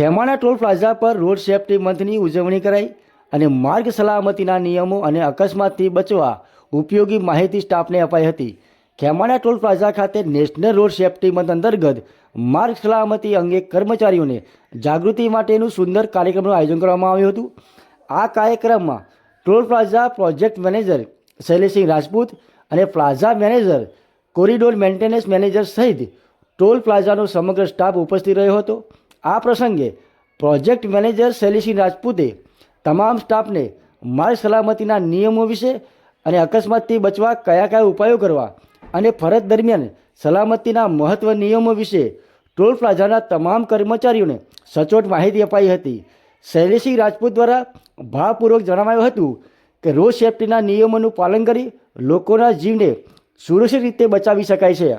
Khemana toll plaza પર road safety મંથની ઉજવણી કરાઈ અને માર્ગ સલામતીના નિયમો અને અકસ્માતથી બચવા ઉપયોગી માહિતી સ્ટાફને અપાઈ હતી. ખેમાણા ટોલ પ્લાઝા ખાતે નેશનલ રોડ સેફટી મંથ અંતર્ગત માર્ગ સલામતી અંગે કર્મચારીઓને જાગૃતિ માટેનું સુંદર કાર્યક્રમનું આયોજન કરવામાં આવ્યું હતું. આ કાર્યક્રમમાં toll plaza project manager Shaileshsinh Rajput અને plaza manager corridor maintenance manager સહિત ટોલ પ્લાઝાનો સમગ્ર સ્ટાફ ઉપસ્થિત રહ્યો હતો. આ પ્રસંગે પ્રોજેક્ટ મેનેજર શૈલીસિંહ રાજપૂતે તમામ સ્ટાફને માર્ગ સલામતીના નિયમો વિશે અને અકસ્માતથી બચવા કયા કયા ઉપાયો કરવા અને ફરજ દરમિયાન સલામતીના મહત્વ નિયમો વિશે ટોલ પ્લાઝાના તમામ કર્મચારીઓને સચોટ માહિતી અપાઈ હતી. શૈલેષસિંહ રાજપૂત દ્વારા ભારપૂર્વક જણાવાયું હતું કે રોડ સેફ્ટીના નિયમોનું પાલન કરી લોકોના જીવને સુરક્ષિત રીતે બચાવી શકાય છે.